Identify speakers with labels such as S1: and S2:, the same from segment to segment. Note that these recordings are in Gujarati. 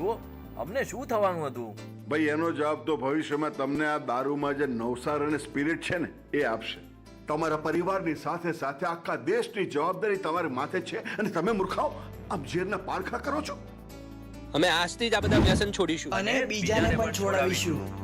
S1: જુઓ અમને શું થવાનું હતું?
S2: ભાઈ એનો જવાબ તો ભવિષ્યમાં તમને આ દારૂમાં જે નવસાર અને સ્પિરિટ છે ને એ આપશે. તમારા પરિવારની સાથે સાથે આખા દેશની જવાબદારી તમારી માથે છે અને તમે મૂર્ખાઓ. આમ ઝેરના પારખા કરો છો.
S3: અમે આજથી જ આ બધા વ્યસન છોડીશું.
S4: અને બીજાને પણ છોડાવીશું.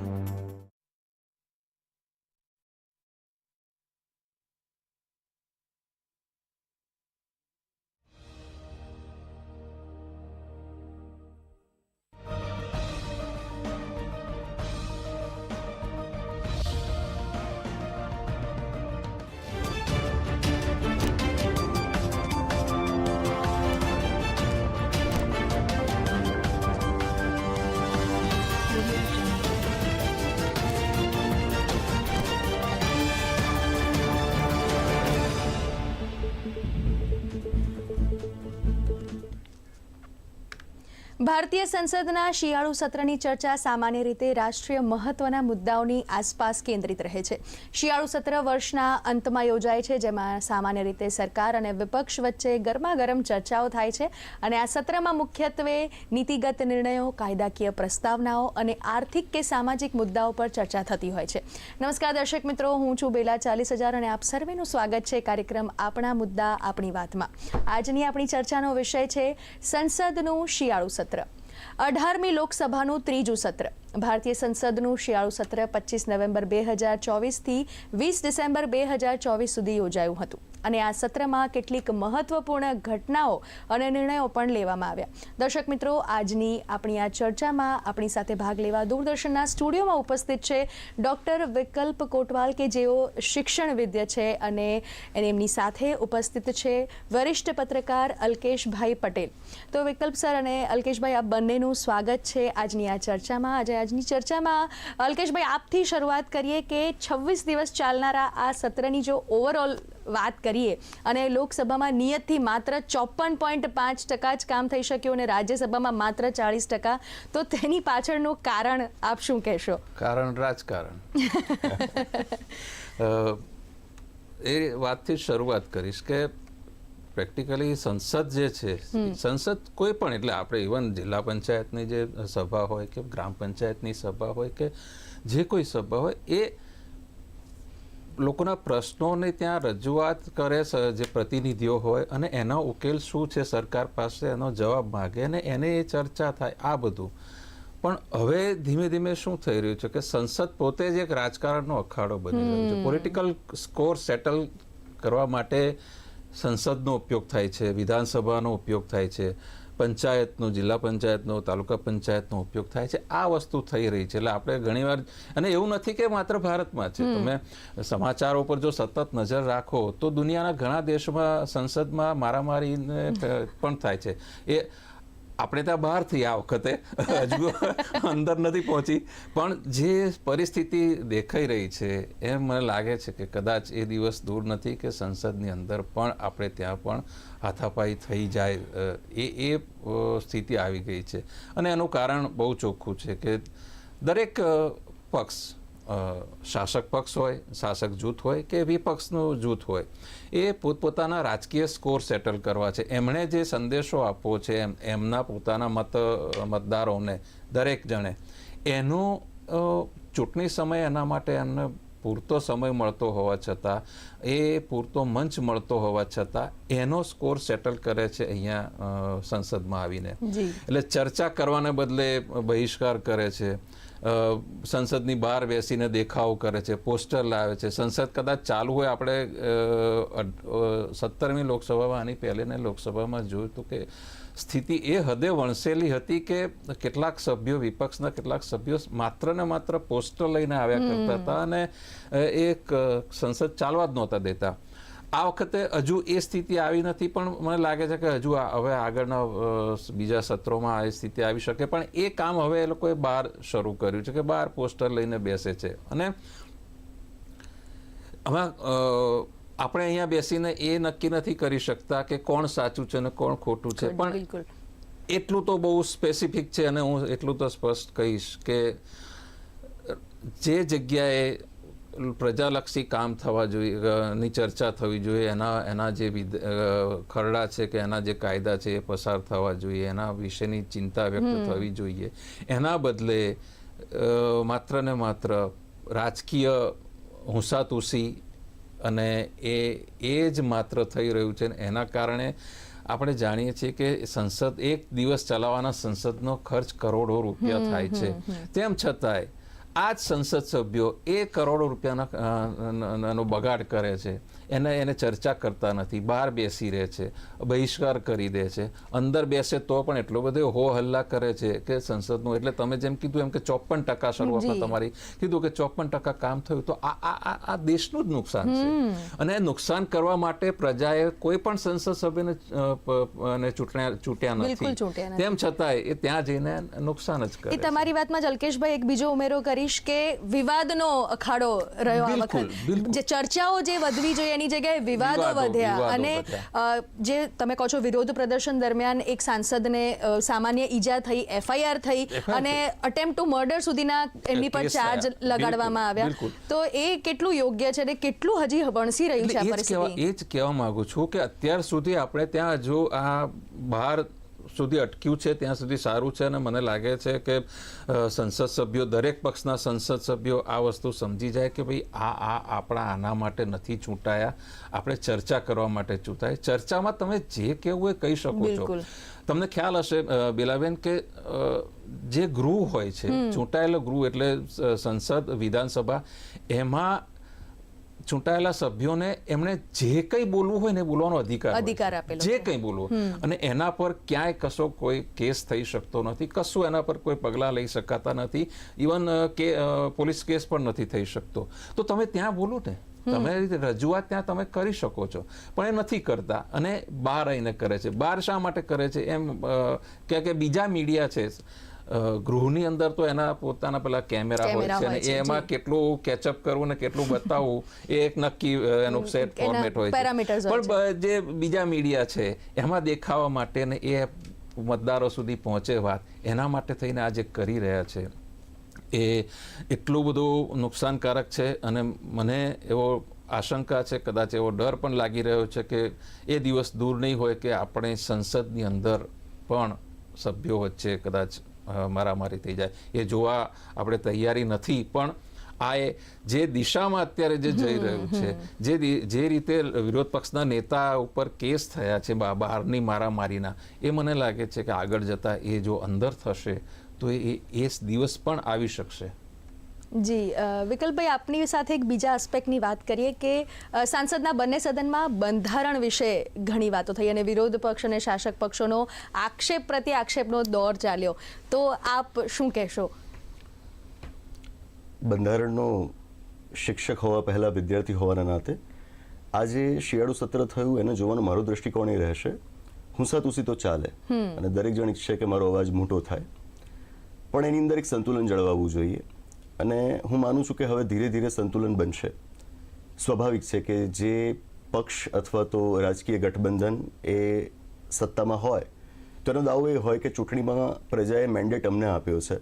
S5: ભારતીય સંસદના શિયાળુ સત્રની ચર્ચા સામાન્ય રીતે રાષ્ટ્રીય મહત્વના મુદ્દાઓની આસપાસ કેન્દ્રિત રહે છે. શિયાળુ સત્ર વર્ષના અંતમાં યોજાય છે, જેમાં સામાન્ય રીતે સરકાર અને વિપક્ષ વચ્ચે ગરમાગરમ ચર્ચાઓ થાય છે અને આ સત્રમાં મુખ્યત્વે નીતિગત નિર્ણયો, કાયદાકીય પ્રસ્તાવનાઓ અને આર્થિક કે સામાજિક મુદ્દાઓ પર ચર્ચા થતી હોય છે. નમસ્કાર દર્શક મિત્રો, હું છું બેલા ચાલીસ હજાર અને આપ સર્વેનું સ્વાગત છે કાર્યક્રમ આપણા મુદ્દા આપણી વાતમાં. આજની આપણી ચર્ચાનો વિષય છે સંસદનું શિયાળુ સત્ર. અઢારમી લોકસભાનું ત્રીજું સત્ર. ભારતીય સંસદનું શિયાળુ સત્ર પચીસ નવેમ્બર બે હજાર ચોવીસથી વીસ ડિસેમ્બર બે હજાર ચોવીસ સુધી યોજાયું હતું. અને આ સત્રમાં કેટલીક મહત્વપૂર્ણ ઘટનાઓ અને નિર્ણયો પણ લેવામાં આવ્યા. દર્શક મિત્રો, આજની આપણી આ ચર્ચામાં આપણી સાથે ભાગ લેવા દૂરદર્શનના સ્ટુડિયોમાં ઉપસ્થિત છે ડૉક્ટર વિકલ્પ કોટવાલ કે જેઓ શિક્ષણવિદ્ય છે અને એમની સાથે ઉપસ્થિત છે વરિષ્ઠ પત્રકાર અલ્કેશભાઈ પટેલ. તો વિકલ્પ સર અને અલ્કેશભાઈ, આ બંનેનું સ્વાગત છે આજની આ ચર્ચામાં. આજે આજની ચર્ચામાં અલ્કેશભાઈ આપથી શરૂઆત કરીએ કે છવ્વીસ દિવસ ચાલનારા આ સત્રની જો ઓવરઓલ વાત કરીએ અને લોકસભામાં નિયતથી માત્ર ચોપન પોઈન્ટ પાંચ ટકા જ કામ થઈ શક્યું અને રાજ્યસભામાં માત્ર ચાળીસ ટકા તો તેની પાછળનું કારણ આપ શું કહેશો?
S6: કારણ રાજકારણ. એ વાતથી શરૂઆત કરીશ કે પ્રેક્ટિકલી સંસદ જે છે સંસદ કોઈ પણ એટલે આપણે ઇવન જિલ્લા પંચાયતની જે સભા હોય કે ગ્રામ પંચાયતની સભા હોય કે જે કોઈ સભા હોય એ લોકોના પ્રશ્નોને ત્યાં રજૂઆત કરે જે પ્રતિનિધિઓ હોય અને એનો ઉકેલ શું છે સરકાર પાસે એનો જવાબ માગે અને એને એ ચર્ચા થાય આ બધું. પણ હવે ધીમે ધીમે શું થઈ રહ્યું છે કે સંસદ પોતે જ એક રાજકારણનો અખાડો બની રહ્યો છે. પોલિટિકલ સ્કોર સેટલ કરવા માટે સંસદનો ઉપયોગ થાય છે વિધાનસભાનો ઉપયોગ થાય છે પંચાયતનો જિલ્લા પંચાયતનો તાલુકા પંચાયતનો ઉપયોગ થાય છે. આ વસ્તુ થઈ રહી છે. એટલે આપણે ઘણીવાર અને એવું નથી કે માત્ર ભારતમાં છે. તમે સમાચારો પર જો સતત નજર રાખો તો દુનિયાના ઘણા દેશોમાં સંસદમાં મારામારીને પણ થાય છે. એ આપણે ત્યાં બહારથી આ વખતે હજુ અંદર નથી પહોંચી. પણ જે પરિસ્થિતિ દેખાઈ રહી છે, એમ મને લાગે છે કે કદાચ એ દિવસ દૂર નથી કે સંસદની અંદર પણ આપણે ત્યાં પણ હાથાપાઈ થઈ જાય એ એ સ્થિતિ આવી ગઈ છે. અને એનું કારણ બહુ ચોખ્ખું છે કે દરેક પક્ષ શાસક પક્ષ હોય શાસક જૂથ હોય કે વિપક્ષનું જૂથ હોય એ પોતપોતાના રાજકીય સ્કોર સેટલ કરવા છે. એમણે જે સંદેશો આપવો છે એમ એમના પોતાના મત મતદારોને દરેક જણે એનો ચૂંટણી સમય એના માટે એમને પૂરતો સમય મળતો હોવા છતાં એ પૂરતો મંચ મળતો હોવા છતાં એનો સ્કોર સેટલ કરે છે અહીંયા સંસદમાં આવીને. એટલે ચર્ચા કરવાને બદલે બહિષ્કાર કરે છે. સંસદની બહાર બેસીને દેખાવ કરે છે પોસ્ટર લાવે છે. સંસદ કદાચ ચાલુ હોય આપણે સત્તરમી લોકસભામાં આની પહેલેને લોકસભામાં જોયું હતું કે સ્થિતિ એ હદે વણસેલી હતી કે કેટલાક સભ્યો વિપક્ષના કેટલાક સભ્યો માત્ર ને માત્ર પોસ્ટર લઈને આવ્યા કરતા હતા અને એક સંસદ ચાલવા જ નહોતા દેતા. આ વખતે હજુ એ સ્થિતિ આવી નથી પણ મને લાગે છે કે હજુ હવે આગળના બીજા સત્રોમાં આ સ્થિતિ આવી શકે. પણ એ કામ હવે એ લોકોએ બહાર શરૂ કર્યું છે કે બહાર પોસ્ટર લઈને બેસે છે. અને હવે આપણે અહીંયા બેસીને એ નક્કી નથી કરી શકતા કે કોણ સાચું છે અને કોણ ખોટું છે. પણ એટલું તો બહુ સ્પેસિફિક છે અને હું એટલું તો સ્પષ્ટ કહીશ કે જે જગ્યાએ પ્રજાલક્ષી કામ થવા જોઈએ ની ચર્ચા થવી જોઈએ. એના એના જે ખરડા છે કે એના જે કાયદા છે એ પસાર થવા જોઈએ. એના વિશેની ચિંતા વ્યક્ત થવી જોઈએ. એના બદલે માત્ર ને માત્ર રાજકીય હુંસાતુસી અને એ એ જ માત્ર થઈ રહ્યું છે એના કારણે આપણે જાણીએ છીએ કે સંસદ એક દિવસ ચલાવવાના સંસદનો ખર્ચ કરોડો રૂપિયા થાય છે. તેમ છતાંય આ જ સંસદ સભ્યો એ કરોડો રૂપિયાના બગાડ કરે છે. એને એને ચર્ચા કરતા નથી બહાર બેસી રહે છે બહિષ્કાર કરી દે છે. અંદર બેસે તો પણ એટલો બધો હો હલ્લા કરે છે કે સંસદનું. એટલે તમે જેમ કીધું એમ કે ચોપન ટકા શરૂઆતમાં તમારી કીધું કે ચોપન ટકા કામ થયું તો આ આ આ- આ દેશનું જ નુકસાન છે. અને નુકસાન કરવા માટે પ્રજાએ કોઈ પણ સંસદ સભ્યને અ, પ- અને ચૂંટણા ચૂંટ્યા નથી. તેમ છતાંય એ ત્યાં જઈને નુકસાન જ કરે
S5: એ તમારી વાતમાં જ અલ્કેશભાઈ એક બીજો ઉમેરો કરીશ કે વિવાદનો અખાડો રહ્યો આ વખત. જે ચર્ચાઓ જે વધવી જોઈએ એની જગ્યાએ વિવાદો વધ્યા. અને જે તમે કહો છો વિરોધ પ્રદર્શન દરમિયાન એક સાંસદને સામાન્ય ઈજા થઈ એફઆઈઆર થઈ અને અટેમ્પ ટુ મર્ડર સુધીના એમની પર ચાર્જ લગાડવામાં આવ્યા. તો એ કેટલું યોગ્ય છે અને કેટલું હજી વણસી રહ્યું છે આ પરિસ્થિતિ?
S6: એ જ કહેવા માંગુ છું કે અત્યાર સુધી આપણે ત્યાં જો આ બહાર સુધી અટક્યું છે ત્યાં સુધી સારું છે અને મને લાગે છે કે સંસદ સભ્યો દરેક પક્ષના સંસદ સભ્યો આ વસ્તુ સમજી જાય કે ભાઈ આ આ આપણા આના માટે નથી ચૂંટાયા. આપણે ચર્ચા કરવા માટે ચૂંટાય. ચર્ચામાં તમે જે કહેવું એ કહી શકો છો. તમને ખ્યાલ હશે બેલાબેન કે જે ગૃહ હોય છે ચૂંટાયેલો ગૃહ એટલે સંસદ વિધાનસભા એમાં ચૂંટાયેલા સભ્યોને એમણે જે કંઈ બોલવું હોય ને બોલવાનો અધિકાર
S5: અધિકાર આપેલો
S6: જે કંઈ બોલવું અને એના પર ક્યાંય કશો કોઈ કેસ થઈ શકતો નથી. કશું એના પર કોઈ પગલાં લઈ શકાતા નથી. ઇવન કે પોલીસ કેસ પણ નથી થઈ શકતો. તો તમે ત્યાં બોલો ને. તમે રીતે રજૂઆત ત્યાં તમે કરી શકો છો. પણ એ નથી કરતા. અને બહાર આવીને કરે છે. બહાર શા માટે કરે છે? એમ કે બીજા મીડિયા છે. ગૃહની અંદર તો એના પોતાના પેલા કેમેરા હોય છે અને એમાં કેટલું કેચઅપ કરવું ને કેટલું બતાવવું એ એક નક્કી એનો સેટ ફોર્મેટ હોય છે. પણ જે બીજા મીડિયા છે એમાં દેખાવા માટે ને એ મતદારો સુધી પહોંચે વાત એના માટે થઈને આ જે કરી રહ્યા છે એ એટલું બધું નુકસાનકારક છે અને મને એવો આશંકા છે કદાચ એવો ડર પણ લાગી રહ્યો છે કે એ દિવસ દૂર નહીં હોય કે આપણે સંસદની અંદર પણ સભ્યો વચ્ચે કદાચ મારામારી થઈ જાય. એ જોવા આપણે તૈયારી નથી પણ આ એ જે દિશામાં અત્યારે જે જઈ રહ્યું છે જે જે રીતે વિરોધ પક્ષના નેતા ઉપર કેસ થયા છે બહારની મારામારીના એ મને લાગે છે કે આગળ જતા એ જો અંદર થશે તો એ એ દિવસ પણ આવી શકશે.
S5: જી વિકલ્પભાઈ આપની સાથે એક બીજા આસ્પેક્ટની વાત કરીએ કે સાંસદના બંને સદનમાં બંધારણ વિશે ઘણી વાતો થઈ અને વિરોધ પક્ષ અને શાસક પક્ષોનો આક્ષેપ પ્રત્યે આક્ષેપનો દોર ચાલ્યો. તો આપ શું કહેશો?
S7: બંધારણનો શિક્ષક હોવા પહેલાં વિદ્યાર્થી હોવાના નાતે આજે શિયાળુ સત્ર થયું એને જોવાનો મારો દ્રષ્ટિકોણ એ રહેશે. હુંસાતુસી તો ચાલે. અને દરેક જણ ઈચ્છે કે મારો અવાજ મોટો થાય. પણ એની અંદર એક સંતુલન જળવાવું જોઈએ. અને હું માનું છું કે હવે ધીરે ધીરે સંતુલન બનશે. સ્વાભાવિક છે કે જે પક્ષ અથવા તો રાજકીય ગઠબંધન એ સત્તામાં હોય તો એનો દાવો એ હોય કે ચૂંટણીમાં પ્રજાએ મેન્ડેટ અમને આપ્યો છે.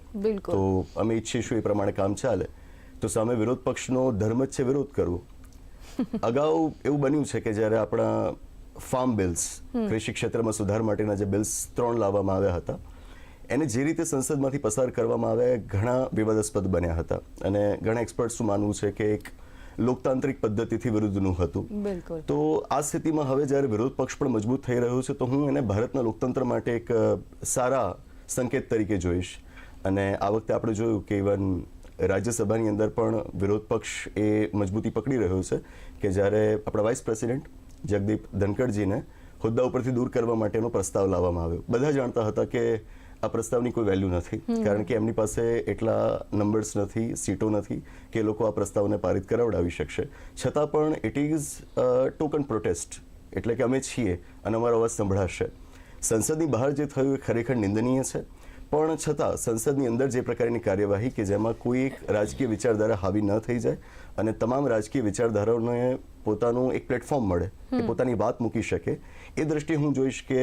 S7: તો અમે ઈચ્છીશું એ પ્રમાણે કામ ચાલે. તો સામે વિરોધ પક્ષનો ધર્મ જ છે વિરોધ કરવો. અગાઉ એવું બન્યું છે કે જ્યારે આપણા ફાર્મ બિલ્સ કૃષિ ક્ષેત્રમાં સુધાર માટેના જે બિલ્સ ત્રણ લાવવામાં આવ્યા હતા એને જે રીતે સંસદમાંથી પસાર કરવામાં આવ્યા ઘણા વિવાદાસ્પદ બન્યા હતા. અને ઘણા એક્સપર્ટ્સનું માનવું છે કે એક લોકતાંત્રિક પદ્ધતિથી વિરુદ્ધનું હતું. તો આ સ્થિતિમાં હવે જ્યારે વિરોધ પક્ષ પણ મજબૂત થઈ રહ્યો છે તો હું એને ભારતના લોકતંત્ર માટે એક સારા સંકેત તરીકે જોઈશ. અને આ વખતે આપણે જોયું કે ઇવન રાજ્યસભાની અંદર પણ વિરોધ પક્ષ એ મજબૂતી પકડી રહ્યો છે કે જ્યારે આપણા વાઇસ પ્રેસિડેન્ટ જગદીપ ધનકડજીને હોદ્દા ઉપરથી દૂર કરવા માટેનો પ્રસ્તાવ લાવવામાં આવ્યો. બધા જાણતા હતા કે આ પ્રસ્તાવની કોઈ વેલ્યુ નથી. કારણ કે એમની પાસે એટલા નંબર્સ નથી સીટો નથી કે એ લોકો આ પ્રસ્તાવને પારિત કરાવડાવી શકશે. છતાં પણ ઇટ ઇઝ ટોકન પ્રોટેસ્ટ એટલે કે અમે છીએ અને અમારો અવાજ સંભળાશે. સંસદની બહાર જે થયું એ ખરેખર નિંદનીય છે. પણ છતાં સંસદની અંદર જે પ્રકારની કાર્યવાહી કે જેમાં કોઈ એક રાજકીય વિચારધારા હાવી ન થઈ જાય અને તમામ રાજકીય વિચારધારાઓને પોતાનું એક પ્લેટફોર્મ મળે કે પોતાની વાત મૂકી શકે એ દ્રષ્ટિએ હું જોઈશ કે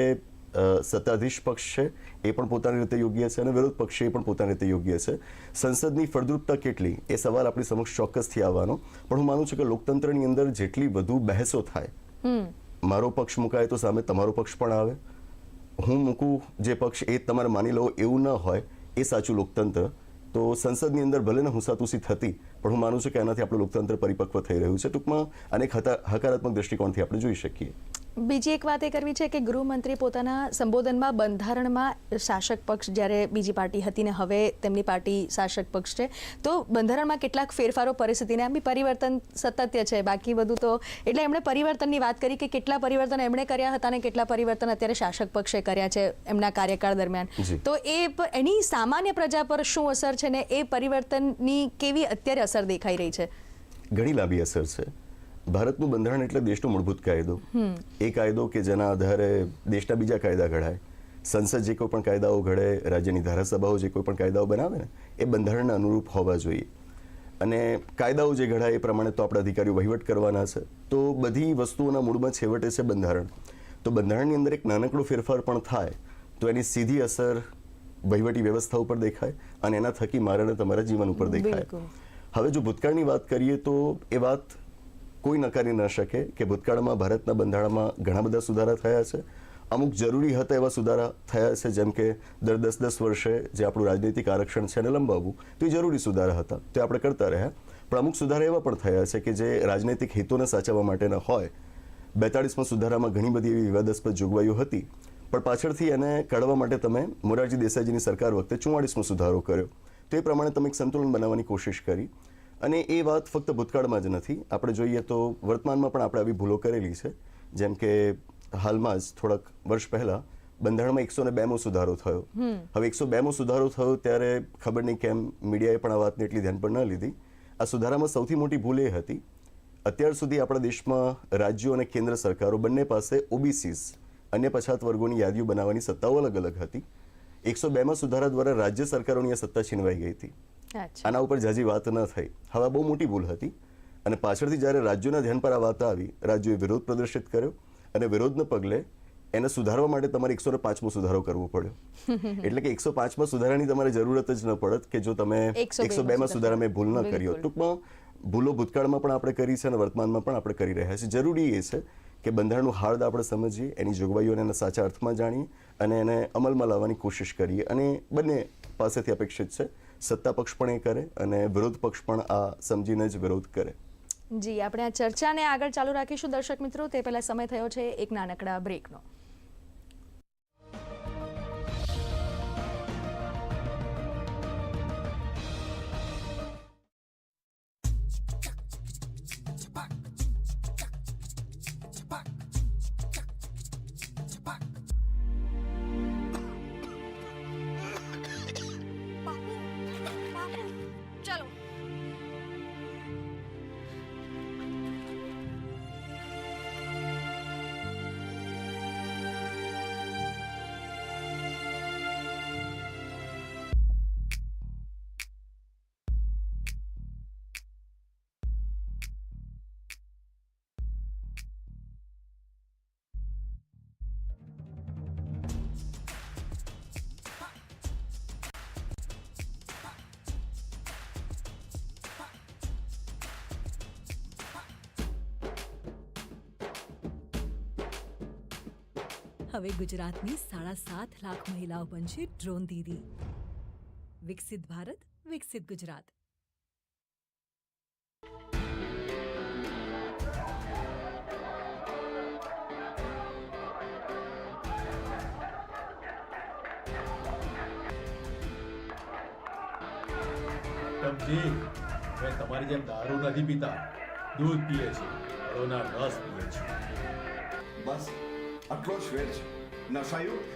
S7: સત્તાધીશ પક્ષ છે એ પણ પોતાની રીતે યોગ્ય છે અને વિરોધ પક્ષ એ પણ પોતાની રીતે યોગ્ય છે. સંસદની ફળદ્રુપતા કેટલી? એ સવાલ આપણી સમક્ષ ચોક્કસથી આવવાનો. પણ હું માનું છું કે લોકતંત્રની અંદર જેટલી વધુ બહેસો થાય મારો પક્ષ મુકાય તો સામે તમારો પક્ષ પણ આવે. હું મૂકું જે પક્ષ એ તમારે માની લો એવું ન હોય એ સાચું લોકતંત્ર. તો સંસદની અંદર ભલે ને હુંસાતુસી થતી પણ હું માનું છું કે એનાથી આપણું લોકતંત્ર પરિપક્વ થઈ રહ્યું છે. ટૂંકમાં અનેક હકારાત્મક દ્રષ્ટિકોણથી આપણે જોઈ શકીએ.
S5: બીજી એક વાત એ કરવી છે કે ગૃહમંત્રી પોતાના સંબોધનમાં બંધારણમાં શાસક પક્ષ જ્યારે બીજી પાર્ટી હતી ને હવે તેમની પાર્ટી શાસક પક્ષ છે તો બંધારણમાં કેટલાક ફેરફારો પરિસ્થિતિને આમ બી પરિવર્તન સતત્ય છે. બાકી બધું તો એટલે એમણે પરિવર્તનની વાત કરી કે કેટલા પરિવર્તન એમણે કર્યા હતા ને કેટલા પરિવર્તન અત્યારે શાસક પક્ષે કર્યા છે એમના કાર્યકાળ દરમિયાન. તો એ એની સામાન્ય પ્રજા પર શું અસર છે ને એ પરિવર્તનની કેવી અત્યારે અસર દેખાઈ રહી છે?
S7: ઘણી લાંબી અસર છે. ભારતનું બંધારણ એટલે દેશનો મૂળભૂત કાયદો. એ કાયદો કે જેના આધારે દેશના બીજા કાયદા ઘડાય. સંસદ જે કોઈ પણ કાયદાઓ ઘડે રાજ્યની ધારાસભાઓ જે કોઈ પણ કાયદાઓ બનાવે ને એ બંધારણના અનુરૂપ હોવા જોઈએ. અને કાયદાઓ જે ઘડાય એ પ્રમાણે તો આપણા અધિકારીઓ વહીવટ કરવાના છે. તો બધી વસ્તુઓના મૂળમાં છેવટે છે બંધારણ. તો બંધારણની અંદર એક નાનકડો ફેરફાર પણ થાય તો એની સીધી અસર વહીવટી વ્યવસ્થા ઉપર દેખાય અને એના થકી મારા અને તમારા જીવન ઉપર દેખાય. હવે જો ભૂતકાળની વાત કરીએ તો એ વાત કોઈ નકારી ન શકે કે ભૂતકાળમાં, ભારતના બંધારણમાં ઘણા બધા સુધારા થયા છે. અમુક જરૂરી હતા એવા સુધારા થયા છે, જેમ કે દર દસ દસ વર્ષે જે આપણું રાજનૈતિક આરક્ષણ છે એને લંબાવવું, તો જરૂરી સુધારા હતા. તે આપણે કરતા રહ્યા. પણ અમુક સુધારા એવા પણ થયા છે કે જે રાજનૈતિક હેતુને સાચવવા માટેના હોય. બેતાળીસમાં સુધારામાં ઘણી બધી એવી વિવાદાસ્પદ જોગવાઈઓ હતી. પણ પાછળથી એને કાઢવા માટે તમે મોરારજી દેસાઈજીની સરકાર વખતે ચુમ્માળીસમો સુધારો કર્યો. તો એ પ્રમાણે તમે એક સંતુલન બનાવવાની કોશિશ કરી. અને એ વાત ફક્ત ભૂતકાળમાં જ નથી. આપણે જોઈએ તો વર્તમાનમાં પણ આપણે આવી ભૂલો કરેલી છે. જેમ કે હાલમાં જ થોડાક વર્ષ પહેલા બંધારણમાં એકસો ને બેમો સુધારો થયો. હવે એકસો બેમો સુધારો થયો ત્યારે ખબર નહીં કેમ મીડિયાએ પણ આ વાતને એટલી ધ્યાન પણ ન લીધી. આ સુધારામાં સૌથી મોટી ભૂલ એ હતી. અત્યાર સુધી આપણા દેશમાં રાજ્યો અને કેન્દ્ર સરકારો બંને પાસે ઓબીસીસ અન્ય પછાત વર્ગોની યાદીઓ બનાવવાની સત્તાઓ અલગ અલગ હતી. એકસો બેમાં સુધારા દ્વારા રાજ્ય સરકારોની આ સત્તા છીનવાઈ ગઈ હતી. આના ઉપર જાજી વાત ન થઈ. હવે બહુ મોટી ભૂલ હતી અને પાછળથી જ્યારે રાજ્યોના ધ્યાન પર આ વાત આવી રાજ્યોએ વિરોધ પ્રદર્શિત કર્યો અને વિરોધને પગલે એને સુધારવા માટે તમારે એકસો પાંચમો સુધારો કરવો પડ્યો. એટલે કે એકસો પાંચમાં સુધારાની તમારે જરૂરત જ ન પડત કે જો તમે એકસો બેમાં સુધારામાં ભૂલ ન
S5: કર્યો
S7: ટૂંકમાં ભૂલો ભૂતકાળમાં પણ આપણે કરી છે અને વર્તમાનમાં પણ આપણે કરી રહ્યા છીએ જરૂરી એ છે કે બંધારણનું હાર્દ આપણે સમજીએ એની જોગવાઈઓને એના સાચા અર્થમાં જાણીએ અને એને અમલમાં લાવવાની કોશિશ કરીએ. અને બંને પાસેથી અપેક્ષિત છે સત્તા પક્ષ પણ એ કરે અને વિરોધ પક્ષ પણ આ સમજીને જ વિરોધ કરે.
S5: જી, આપણે આ ચર્ચાને આગળ ચાલુ રાખીશું. દર્શક મિત્રો, તે પહેલા સમય થયો છે એક નાનકડા બ્રેકનો
S8: હવે ગુજરાતની સાડા સાત લાખ મહિલાઓ બનશે ડ્રોન દીદી. વિકસિત ભારત વિકસિત ગુજરાત.
S9: મેડમજી મેં તમારી જેમ દારૂ નથી પીતા. દૂધ પીએ છે ફળોના રસ પીએ છીએ.
S2: બસ. આટલો જ ફેર છે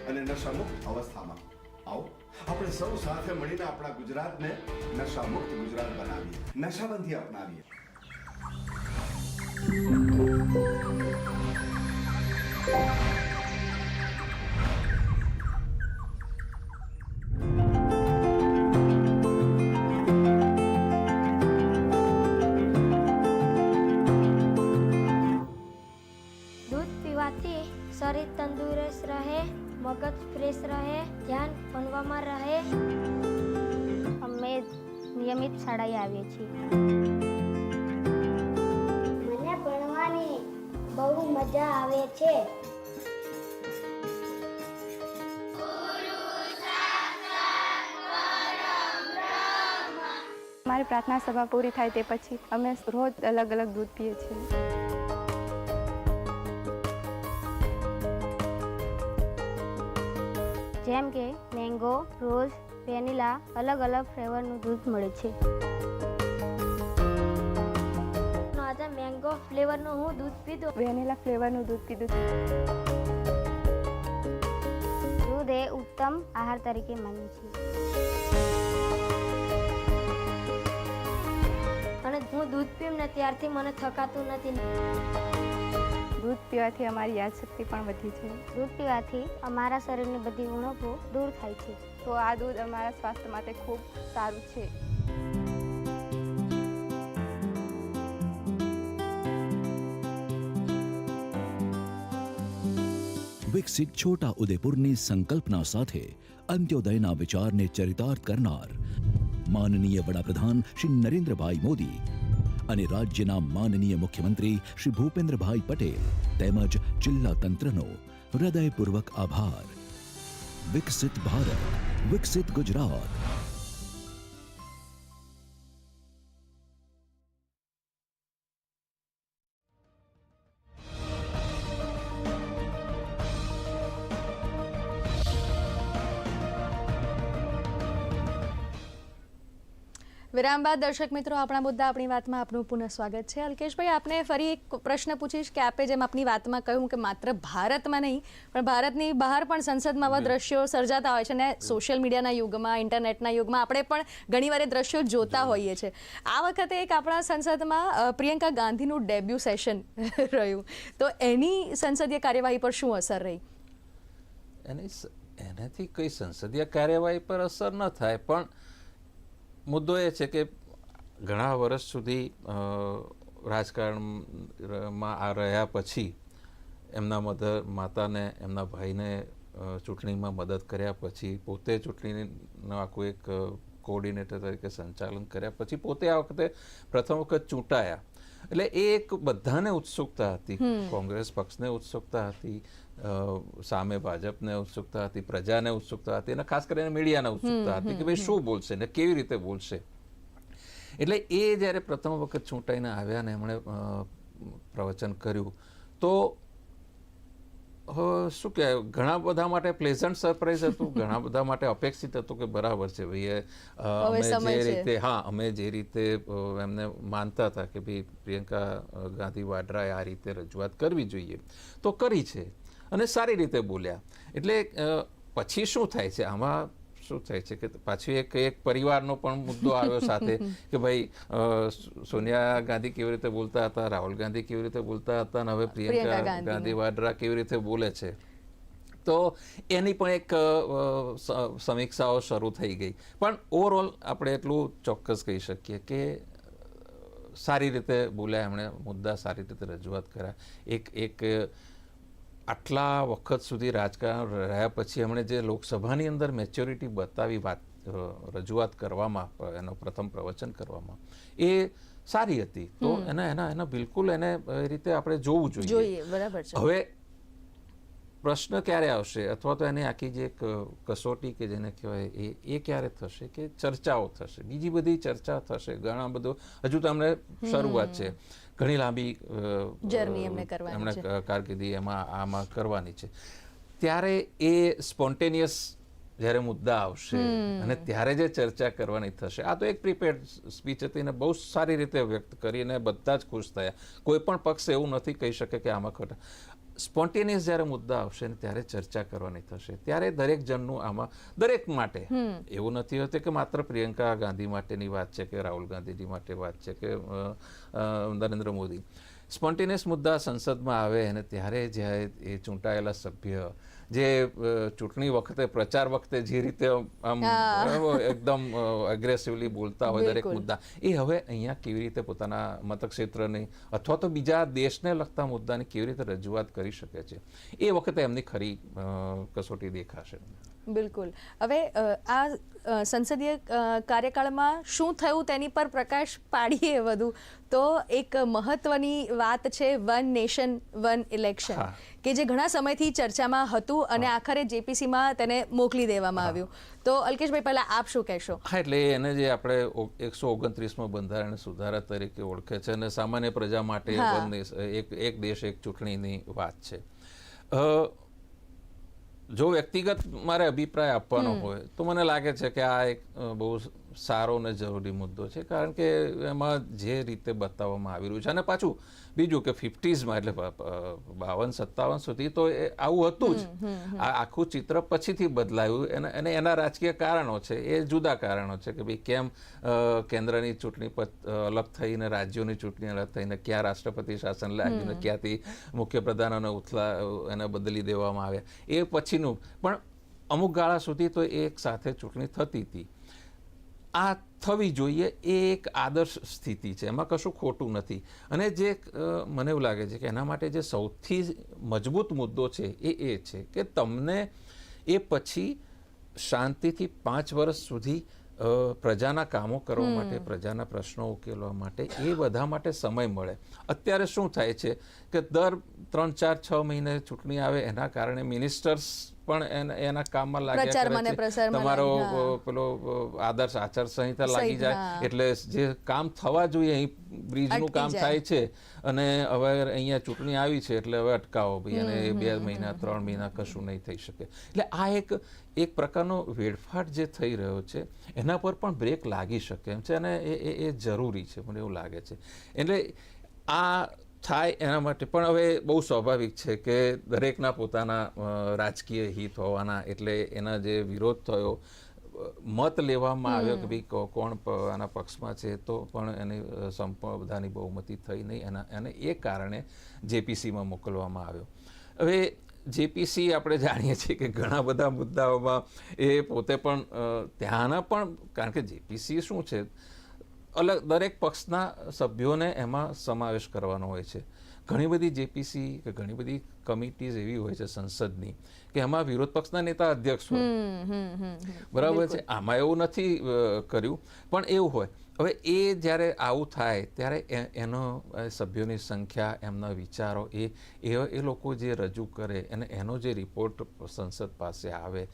S2: અને નશામુક્ત અવસ્થામાં. આવો, આપણે સૌ સાથે મળીને આપણા ગુજરાતને નશામુક્ત ગુજરાત બનાવીએ, નશાબંધી અપનાવીએ.
S10: Thank પીવાથી શાળાએ આવીએ છીએ.
S11: મને ભણવાની બહુ મજા આવે છે.
S10: મારી પ્રાર્થના સભા પૂરી થાય તે પછી અમે રોજ અલગ અલગ દૂધ પીએ છીએ. જેમ કે મેંગો રોઝ વેનીલા અલગ અલગ ફ્લેવરનું દૂધ મળે છે. આજે મેંગો ફ્લેવરનું હું દૂધ પીધું. વેનીલા ફ્લેવરનું દૂધ પીધું. દૂધ એ ઉત્તમ આહાર તરીકે માને છે. અને હું દૂધ પીઉં ને ત્યારથી મને થકાતું નથી. દૂધ પીવાથી અમારી યાદશક્તિ પણ વધી છે. દૂધ પીવાથી અમારા શરીરની બધી ઉણપો દૂર થાય છે. તો આ દૂધ અમારા સ્વાસ્થ્ય માટે ખૂબ સારું છે.
S12: વિકસિત છોટા ઉદેપુરની સંકલ્પના સાથે અંત્યોદયના વિચારને ચરિતાર્થ કરનાર માનનીય વડાપ્રધાન શ્રી નરેન્દ્રભાઈ મોદી અને રાજ્યના માનનીય મુખ્યમંત્રી શ્રી ભૂપેન્દ્રભાઈ પટેલ તેમજ જિલ્લા તંત્રનો હૃદયપૂર્વક આભાર. વિકસિત ભારત વિકસિત ગુજરાત.
S5: વિરામ બાદ દર્શક મિત્રો આપણા મુદ્દા આપણી વાતમાં આપનું પુનઃ સ્વાગત છે. અલ્કેશભાઈ આપને ફરી એક પ્રશ્ન પૂછીશ કે આપે જેમ આપની વાતમાં કહ્યું કે માત્ર ભારતમાં નહીં પણ ભારતની બહાર પણ સંસદમાં આવા દ્રશ્યો સર્જાતા હોય છે અને સોશિયલ મીડિયાના યુગમાં ઇન્ટરનેટના યુગમાં આપણે પણ ઘણીવાર એ દ્રશ્યો જોતા હોઈએ છીએ. આ વખતે એક આપણા સંસદમાં પ્રિયંકા ગાંધીનું ડેબ્યુ સેશન રહ્યું. તો એની સંસદીય કાર્યવાહી પર શું અસર રહી?
S6: એની એનાથી કઈ સંસદીય કાર્યવાહી પર અસર ન થાય પણ મુદ્દો એ છે કે ઘણા વર્ષ સુધી રાજકારણમાં આ રહ્યા પછી એમના મધર માતાને એમના ભાઈને ચૂંટણીમાં મદદ કર્યા પછી પોતે ચૂંટણીનું આખું એક કોઓર્ડિનેટર તરીકે સંચાલન કર્યા પછી પોતે આ વખતે પ્રથમ વખત ચૂંટાયા. એટલે એ એક બધાને ઉત્સુકતા હતી. કોંગ્રેસ પક્ષને ઉત્સુકતા હતી. સામે ભાજપને ઉત્સુકતા હતી પ્રજાને ઉત્સુકતા હતી અને ખાસ કરીને મીડિયાને ઉત્સુકતા હતી કે ભાઈ શું બોલશે ને કેવી રીતે બોલશે? એટલે એ જ્યારે પ્રથમ વખત ચૂંટાઈને આવ્યા ને એમણે પ્રવચન કર્યું તો શું કહેવાય ઘણા બધા માટે પ્લેઝન્ટ સરપ્રાઈઝ હતું ઘણા બધા માટે અપેક્ષિત હતું કે બરાબર છે ભાઈ અમે જે રીતે હા અમે જે રીતે એમને માનતા હતા કે ભાઈ પ્રિયંકા ગાંધી વાડરાએ આ રીતે રજૂઆત કરવી જોઈએ તો કરી છે. અને સારી રીતે બોલ્યા. એટલે પછી શું થાય છે? આમાં શું થાય છે કે પાછું એક એક પરિવારનો પણ મુદ્દો આવ્યો સાથે કે ભાઈ સોનિયા ગાંધી કેવી રીતે બોલતા હતા? રાહુલ ગાંધી કેવી રીતે બોલતા હતા? અને હવે
S5: પ્રિયંકા
S6: ગાંધી વાડ્રા કેવી રીતે બોલે છે? તો એની પણ એક સમીક્ષાઓ શરૂ થઈ ગઈ. પણ ઓવરઓલ આપણે એટલું ચોક્કસ કહી શકીએ કે સારી રીતે બોલ્યા એમણે મુદ્દા સારી રીતે રજૂઆત કર્યા. એક એક આટલા વખત સુધી રાજકારણ રહ્યા પછી એમણે જે લોકસભાની અંદર મેચ્યોરિટી બતાવી વાત રજૂઆત કરવામાં એનો પ્રથમ પ્રવચન કરવામાં એ સારી હતી. તો એના એના એના બિલકુલ એને એ રીતે આપણે જોવું જોઈએ.
S5: બરાબર છે.
S6: હવે પ્રશ્ન ક્યારે આવશે? અથવા તો એની આખી જે કસોટી કે જેને કહેવાય એ એ ક્યારે થશે કે ચર્ચાઓ થશે? બીજી બધી ચર્ચા થશે ઘણા બધો હજુ તો અમને શરૂઆત છે. ઘણી લાંબી જર્ની
S5: એમને કરવાની
S6: એમણે કારકિર્દી એમાં આમાં કરવાની છે. ત્યારે એ સ્પોન્ટેનિયસ જ્યારે મુદ્દા આવશે અને ત્યારે જે ચર્ચા કરવાની થશે આ તો એક પ્રિપેર્ડ સ્પીચ હતી ને બહુ સારી રીતે વ્યક્ત કરીને બધા જ ખુશ થયા. કોઈ પણ પક્ષ એવું નથી કહી શકે કે આમાં ખોટા. સ્પોન્ટેનિયસ જ્યારે મુદ્દા આવશે ને ત્યારે ચર્ચા કરવાની થશે. ત્યારે દરેક જણનું આમાં દરેક માટે. એવું નથી હોતું કે માત્ર પ્રિયંકા ગાંધી માટેની વાત છે કે રાહુલ ગાંધીજી માટે વાત છે કે નરેન્દ્ર મોદી. સ્પોન્ટેનિયસ મુદ્દા સંસદમાં આવે અને ત્યારે જ્યારે એ ચૂંટાયેલા સભ્ય જે ચૂંટણી વખતે પ્રચાર વખતે જે રીતે આમ એકદમ અગ્રેસિવલી બોલતા હોય દરેક મુદ્દા. એ હવે અહીંયા કેવી રીતે પોતાના મતક્ષેત્રની અથવા તો બીજા દેશને લગતા મુદ્દાની કેવી રીતે રજૂઆત કરી શકે છે? એ વખતે એમની ખરી કસોટી દેખાશે.
S5: બિલકુલ. હવે આ સંસદીય કાર્યકાળમાં શું થયું તેની પર પ્રકાશ પાડીએ વધુ? તો એક મહત્વની વાત છે વન નેશન વન ઇલેક્શન કે જે ઘણા સમયથી ચર્ચામાં હતું અને આખરે જેપીસીમાં તેને મોકલી દેવામાં આવ્યું. તો અલ્કેશભાઈ પહેલાં આપ શું કહેશો?
S6: હા એટલે એને જે આપણે એકસો ઓગણત્રીસમાં બંધારણ સુધારા તરીકે ઓળખે છે અને સામાન્ય પ્રજા માટે વન એક એક દેશ એક ચૂંટણીની વાત છે. જો વ્યક્તિગત મારે અભિપ્રાય આપવાનો હોય તો મને લાગે છે કે આ એક બહુ સારો અને જરૂરી મુદ્દો છે કારણ કે એમાં જે રીતે બતાવવામાં આવી રહ્યું છે. અને પાછું બીજું કે ફિફ્ટીઝમાં એટલે બાવન સત્તાવન સુધી તો એ આવું હતું જ. આ આખું ચિત્ર પછીથી બદલાયું. અને અને એના રાજકીય કારણો છે એ જુદા કારણો છે કે ભાઈ કેમ કેન્દ્રની ચૂંટણી પત- અલગ થઈને રાજ્યોની ચૂંટણી અલગ થઈને ક્યાં રાષ્ટ્રપતિ શાસન લાગ્યું ને ક્યાંથી મુખ્યપ્રધાનોને ઉથલા એને બદલી દેવામાં આવ્યા. એ પછીનું પણ અમુક ગાળા સુધી તો એક સાથે ચૂંટણી થતી હતી. આ થવી જોઈએ એ એક આદર્શ સ્થિતિ છે. એમાં કશું ખોટું નથી. અને જે મને એવું લાગે છે કે એના માટે જે સૌથી મજબૂત મુદ્દો છે એ એ છે કે તમને એ પછી શાંતિથી પાંચ વર્ષ સુધી પ્રજાના કામો કરવા માટે પ્રજાના પ્રશ્નો ઉકેલવા માટે એ બધા માટે સમય મળે. અત્યારે શું થાય છે કે દર ત્રણ ચાર છ મહિને ચૂંટણી આવે એના કારણે મિનિસ્ટર્સ પણ એના- કામમાં લાગ્યા કરે છે. તમારો પેલો આદર્શ આચાર સંહિતા લાગી જાય. એટલે જે કામ થવા જોઈએ અહીં બ્રિજનું કામ થાય છે. અને હવે અહીંયા ચૂંટણી આવી છે એટલે હવે અટકાવો ભાઈ. અને બે મહિના ત્રણ મહિના કશું નહીં થઈ શકે. એટલે આ એક એક પ્રકારનો વેડફાટ જે થઈ રહ્યો છે એના પર પણ બ્રેક લાગી શકે એમ છે. અને એ- એ જરૂરી છે મને એવું લાગે છે. એટલે આ થાય એના માટે. પણ હવે બહુ સ્વાભાવિક છે કે દરેકના પોતાના રાજકીય હિત હોવાના એટલે એના જે વિરોધ થયો મત લેવામાં આવ્યો કે ભાઈ કોણ આના પક્ષમાં છે તો પણ એની સંપૂર્ણ બધાની બહુમતી થઈ નહીં. એના અને એ કારણે જેપીસીમાં મોકલવામાં આવ્યો. હવે જેપીસી આપણે જાણીએ છીએ કે ઘણા બધા મુદ્દાઓમાં એ પોતે પણ ત્યાંના પણ કારણ કે જેપીસી શું છે? અલગ દરેક પક્ષના સભ્યોને એમાં સમાવેશ કરવાનો હોય છે. ઘણી બધી જેપીસી કે ઘણી બધી કમિટીઝ એવી હોય છે સંસદની કે એમાં વિરોધ પક્ષના નેતા અધ્યક્ષ હોય. બરાબર છે? આમાં એવું નથી કર્યું. પણ એવું હોય. હવે એ જ્યારે આવું થાય ત્યારે એનો સભ્યોની સંખ્યા એમના વિચારો એ એ એ લોકો જે રજૂ કરે અને એનો જે રિપોર્ટ સંસદ પાસે આવે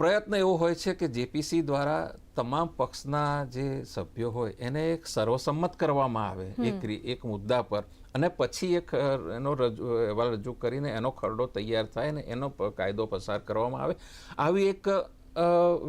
S6: પ્રયત્ન એવો હોય છે કે જેપીસી દ્વારા તમામ પક્ષના જે સભ્યો હોય એને એક સર્વસંમત કરવામાં આવે એક એક મુદ્દા પર. અને પછી એક એનો રજૂ અહેવાલ રજૂ કરીને એનો ખરડો તૈયાર થાય ને એનો કાયદો પસાર કરવામાં આવે. આવી એક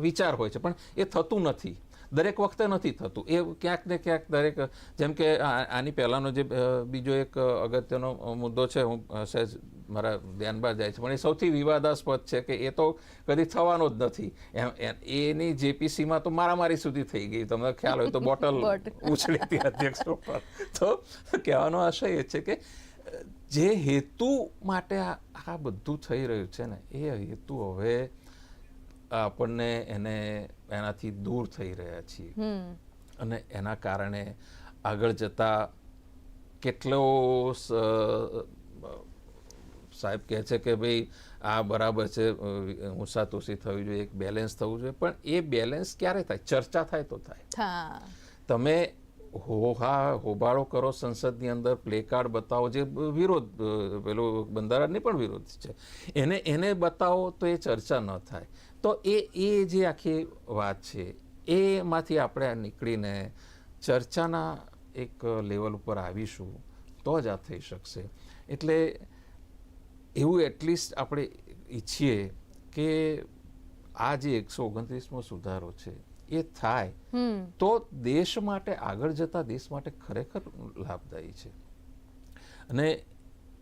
S6: વિચાર હોય છે. પણ એ થતું નથી. દરેક વખતે નથી થતું. એ ક્યાંક ને ક્યાંક દરેક જેમ કે આની પહેલાંનો જે બીજો એક અગત્યનો મુદ્દો છે હું સહેજ મારા ધ્યાન બહાર જાય છે. પણ એ સૌથી વિવાદાસ્પદ છે કે એ તો કદી થવાનો જ નથી. એમ- એની જેપીસીમાં તો મારામારી સુધી થઈ ગઈ. તમને ખ્યાલ હોય તો બોટલ. ઉછળી હતી અધ્યક્ષ ઉપર તો કહેવાનો આશય એ છે કે જે હેતુ માટે આ બધું થઈ રહ્યું છે ને એ હેતુ હવે આપણને એને એનાથી દૂર થઈ રહ્યા છીએ. અને એના કારણે આગળ જતા કેટલો સાહેબ કહે છે કે ભાઈ આ બરાબર છે ઊંસાતુસી થવી જોઈએ એક બેલેન્સ થવું જોઈએ પણ એ બેલેન્સ ક્યારે થાય? ચર્ચા થાય તો થાય.
S5: હા.
S6: તમે હોહા હોબાળો કરો સંસદની અંદર પ્લે કાર્ડ બતાવો જે વિરોધ પેલું બંધારણની પણ વિરોધ છે. એને એને બતાવો તો એ ચર્ચા ન થાય. તો એ એ જે આખી વાત છે એમાંથી આપણે નીકળીને ચર્ચાના એક લેવલ ઉપર આવીશું તો જ આ થઈ શકશે. એટલે એવું એટલીસ્ટ આપણે ઈચ્છીએ કે આ જે એકસો ઓગણત્રીસમો સુધારો છે એ થાય. તો દેશ માટે આગળ જતા દેશ માટે ખરેખર લાભદાયી છે. અને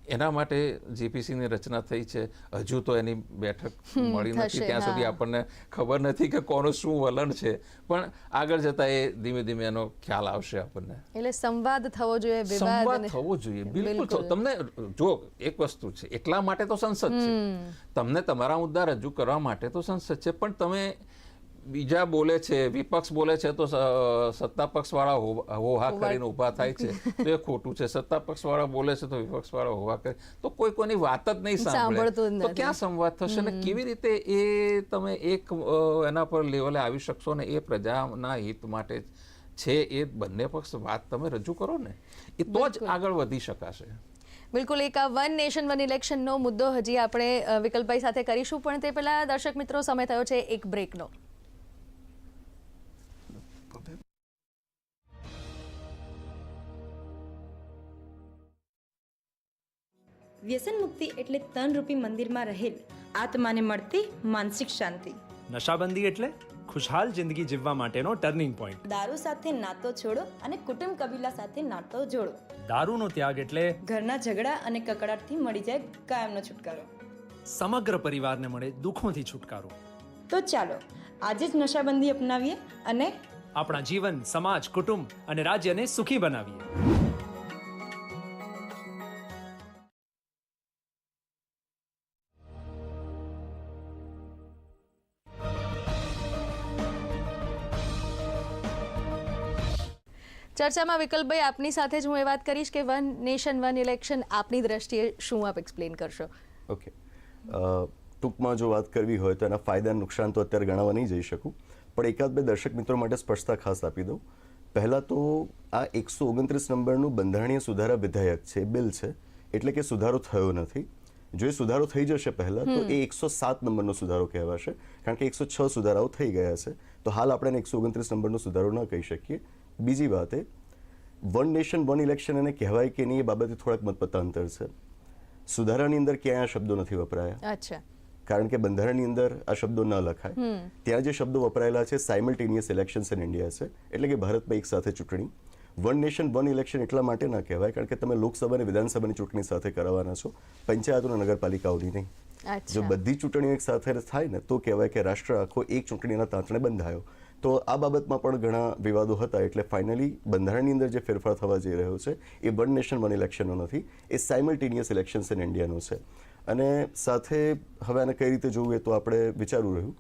S6: એના માટે જેપીસીની રચના થઈ છે. હજુ તો એની બેઠક મળી નથી. ત્યાં સુધી આપણને ખબર નથી કે કોનું શું વલણ છે. પણ આગળ જતા એ ધીમે ધીમે એનો ખ્યાલ આવશે આપણને.
S5: એટલે સંવાદ થવો જોઈએ
S6: સંવાદ થવો જોઈએ. બિલકુલ. તમને જો એક વસ્તુ છે એટલા માટે તો સંસદ છે. તમને તમારા મુદ્દા રજૂ કરવા માટે તો સંસદ છે. પણ તમે બીજા બોલે છે વિપક્ષ બોલે છે તો સત્તા પક્ષવાળા હોહા કરીને ઊભા થાય છે. તો એ ખોટું છે. સત્તા પક્ષવાળા બોલે છે તો વિપક્ષવાળા હોહા કરે. તો કોઈ કોઈની વાત જ નહીં સાંભળે. તો ક્યાં સંવાદ થશે ને કેવી રીતે એ તમે એક એના પર લેવલે આવી શકશો ને એ પ્રજાના હિત માટે છે એ બંને પક્ષ વાત તમે રજૂ કરો ને એ તો જ આગળ વધી શકાશે.
S5: બિલકુલ એક આ વન નેશન વન ઇલેક્શનનો મુદ્દો હજી આપણે વિકલ્પભાઈ સાથે કરીશું પણ તે પહેલાં દર્શક મિત્રો સમય થયો છે એક બ્રેકનો.
S8: વ્યસન મુક્તિ એટલે તન રૂપી મંદિરમાં રહેલ આત્માને મળતી માનસિક શાંતિ.
S9: નશાબંધી એટલે ખુશહાલ જિંદગી જીવવા માટેનો ટર્નિંગ પોઈન્ટ.
S8: દારૂ સાથે નાતો છોડો અને કુટુંબ કબીલા સાથે નાતો જોડો.
S9: દારૂનો ત્યાગ એટલે
S8: ઘરના ઝઘડા અને કકડાટથી મળી જાય કાયમનો છુટકારો.
S9: સમગ્ર પરિવારને મળે દુઃખોથી છુટકારો.
S8: તો ચાલો આજે જ નશાબંધી અપનાવીએ અને
S9: આપણા જીવન સમાજ કુટુંબ અને રાજ્યને સુખી બનાવીએ.
S5: ચર્ચામાં વિકલ્પભાઈ આપની સાથે જ હું એ વાત કરીશ કે વન નેશન વન ઇલેક્શન આપની દ્રષ્ટિએ શું આપ એક્સપ્લેન કરશો?
S7: ઓકે ટૂંકમાં જો વાત કરવી હોય તો એના ફાયદા નુકસાન તો અત્યારે ગણાવવા નહીં જઈ શકું. પણ એકાદ બે દર્શક મિત્રો માટે સ્પષ્ટતા ખાસ આપી દઉં. પહેલાં તો આ એકસો ઓગણત્રીસ નંબરનું બંધારણીય સુધારા વિધેયક છે બિલ છે. એટલે કે સુધારો થયો નથી. જો એ સુધારો થઈ જશે પહેલાં તો એ એકસો સાત નંબરનો સુધારો કહેવાશે. કારણ કે એકસો છ સુધારાઓ થઈ ગયા છે. તો હાલ આપણે એકસો ઓગણત્રીસ નંબરનો સુધારો ન કહી શકીએ. બીજી વાત એ વન નેશન વન ઇલેક્શન એને કહેવાય કે નહીં એ બાબતે થોડાક મતપતાંતર છે. સુધારાની અંદર ક્યાંય આ શબ્દો નથી વપરાયા.
S5: અચ્છા.
S7: કારણ કે બંધારણની અંદર આ શબ્દો ન લખાય. ત્યાં જે શબ્દો વપરાયેલા છે સાયમલ્ટેનિયસ ઇલેક્શન્સ ઇન ઇન્ડિયા છે. એટલે કે ભારતમાં એક સાથે ચૂંટણી. વન નેશન વન ઇલેક્શન એટલા માટે ના કહેવાય કારણ કે તમે લોકસભા અને વિધાનસભાની ચૂંટણી સાથે કરાવવાના છો. પંચાયતો અને નગરપાલિકાઓની નહીં. જો બધી ચૂંટણીઓ એક સાથે થાય ને તો કહેવાય કે રાષ્ટ્ર આખો એક ચૂંટણીના તાંતણે બંધાયો. તો આ બાબતમાં પણ ઘણા વિવાદો હતા એટલે ફાઇનલી બંધારણની અંદર જે ફેરફાર થવા જઈ રહ્યો છે એ વન નેશન વન ઇલેક્શનનો નથી એ સાયમલ્ટેનિયસ ઇલેક્શન્સ ઇન ઇન્ડિયાનો છે. અને સાથે હવે આને કઈ રીતે જોવું એ તો આપણે વિચારવું રહ્યું.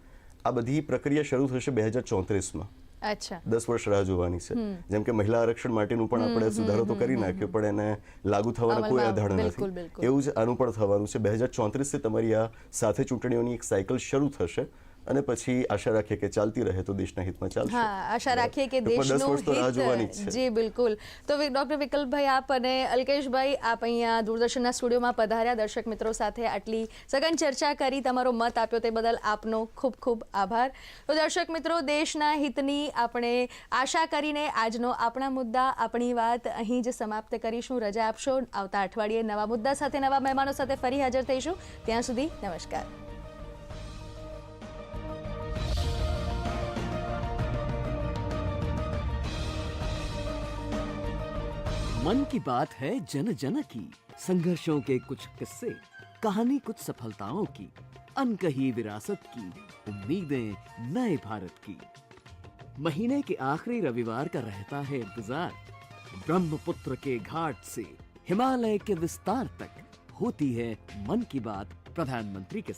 S7: આ બધી પ્રક્રિયા શરૂ થશે બે હજાર ચોત્રીસમાં.
S5: અચ્છા.
S7: દસ વર્ષ રાહ જોવાની છે. જેમ કે મહિલા આરક્ષણ માટેનું પણ આપણે સુધારો તો કરી નાખ્યો પણ એને લાગુ થવાના કોઈ આધાર નથી. એવું જ આનું પણ થવાનું છે. બે હજાર ચોત્રીસથી તમારી આ સાથે ચૂંટણીઓની એક સાયકલ શરૂ થશે. અને પછી આશા રાખીએ કે ચાલતી રહે તો દેશના હિતમાં ચાલશે.
S5: હા આશા રાખીએ કે દેશનું હિત જી બિલકુલ. તો ડોક્ટર વિકલ્પભાઈ આપ અને અલ્કેશભાઈ આપ અહીંયા દૂરદર્શનના સ્ટુડિયોમાં પધાર્યા. દર્શક મિત્રો સાથે આટલી સઘન ચર્ચા કરી તમારો મત આપ્યો તે બદલ આપનો ખૂબ ખૂબ આભાર. તો દર્શક મિત્રો દેશના હિતની આપણે આશા કરીને આજનો આપણા મુદ્દા આપણી વાત અહીં જ સમાપ્ત કરીશું. રજા આપશો. આવતા અઠવાડિયે નવા મુદ્દા સાથે નવા મહેમાનો સાથે ફરી હાજર થઈશું. ત્યાં સુધી નમસ્કાર.
S4: मन की बात है जन जन की। संघर्षों के कुछ किस्से, कहानी कुछ सफलताओं की, अनकही विरासत की, उम्मीदें नए भारत की। महीने के आखिरी रविवार का रहता है इंतज़ार। ब्रह्मपुत्र के घाट से हिमालय के विस्तार तक होती है मन की बात प्रधानमंत्री के साथ।